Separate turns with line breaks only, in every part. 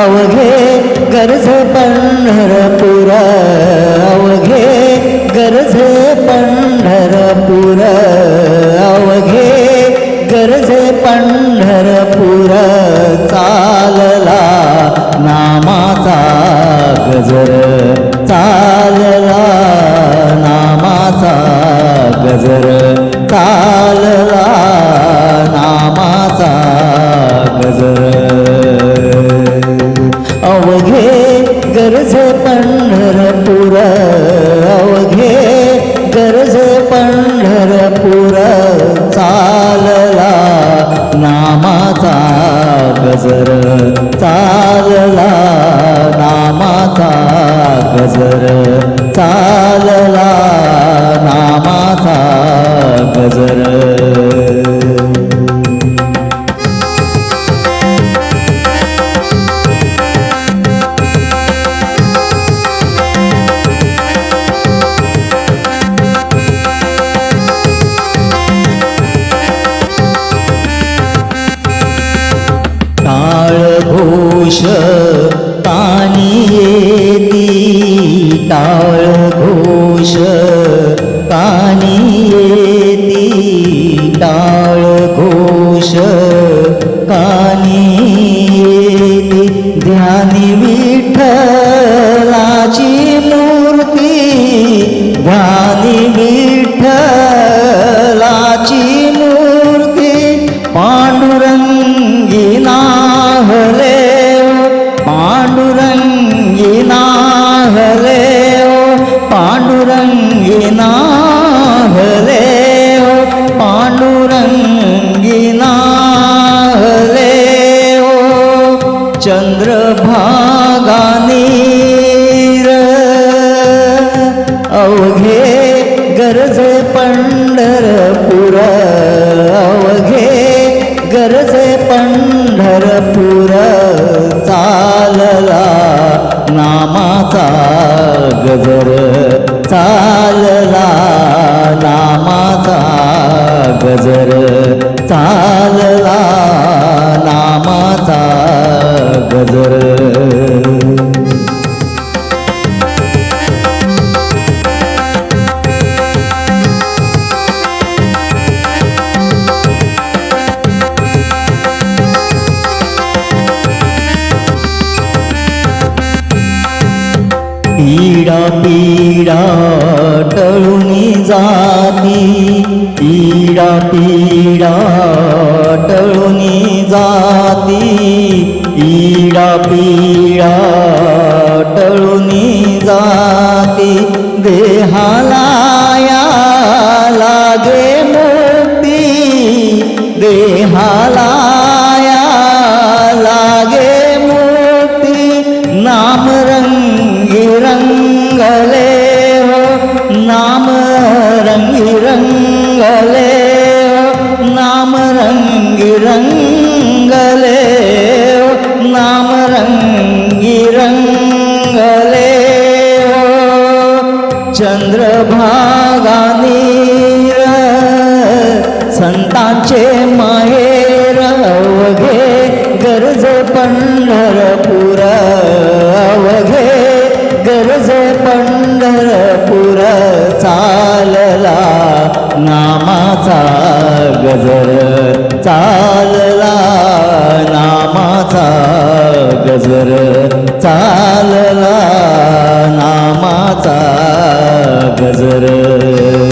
अवघे गरज पंढरपूर अवघे गरज पंढरपूर अवघे गरज पंढरपूर चालला नामाचा गजर चालला नामाचा गजर चालला नामाचा गजर. अवघे गरज पंढरपूर अवघे गरज पंढरपूर चालला नामाचा गजर चालला नामाचा गजर. चालला नामाचा गजर. का चंद्रभागानीर अवघे गरजे पंढरपूर अवघे गरजे पंढरपूर चालला नामाचा गजर चालला नामाचा गजर चाल पीडा पीडा टळूनी जाती. पीडा पीडा टळुनी जाती. पीडा पीडा टळुनी जाती. देहाला या लागे मुक्ती देहाला आमचे माहेर अवघे गरज पंढरपूर अवघे गरज पंढरपूर चालला नामाचा गजर चालला नामाचा गजर चालला नामाचा गजर.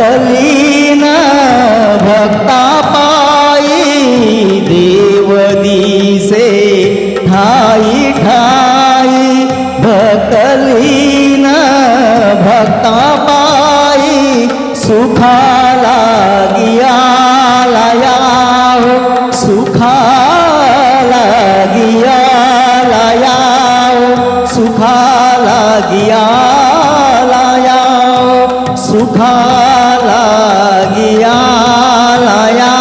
भक्तलीन भक्ता पायी देव दिसे ठाई ठाई भक्तलीन भक्ता पायी सुखा लागिया गियाला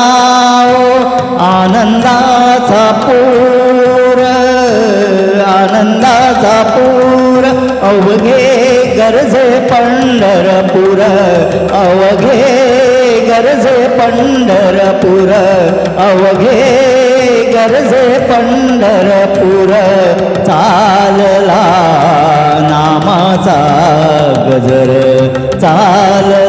आनंदाचा पूर आनंदाचा पूर अवघे गरजे पंढरपूर अवघे गरजे पंढरपूर अवघे गरजे पंढरपूर चालला नामाचा गजर चालला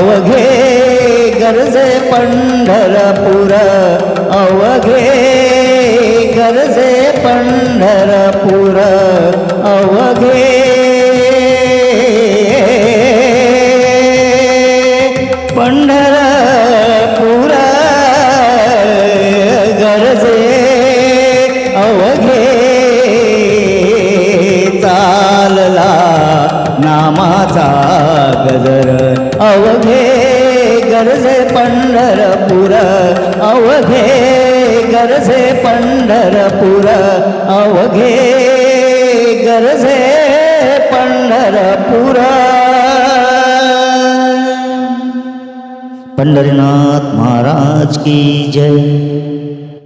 अवघे गरजे पंढरपूर अवघे गरजे पंढरपूर अवघे पंढरपूर गरजे अवघे चालला नामाचा गजर. अवघे गरजे पंढरपूर अवघे गरजे पंढरपूर अवघे गरजे पंढरपूर. पंढरीनाथ महाराज की जय.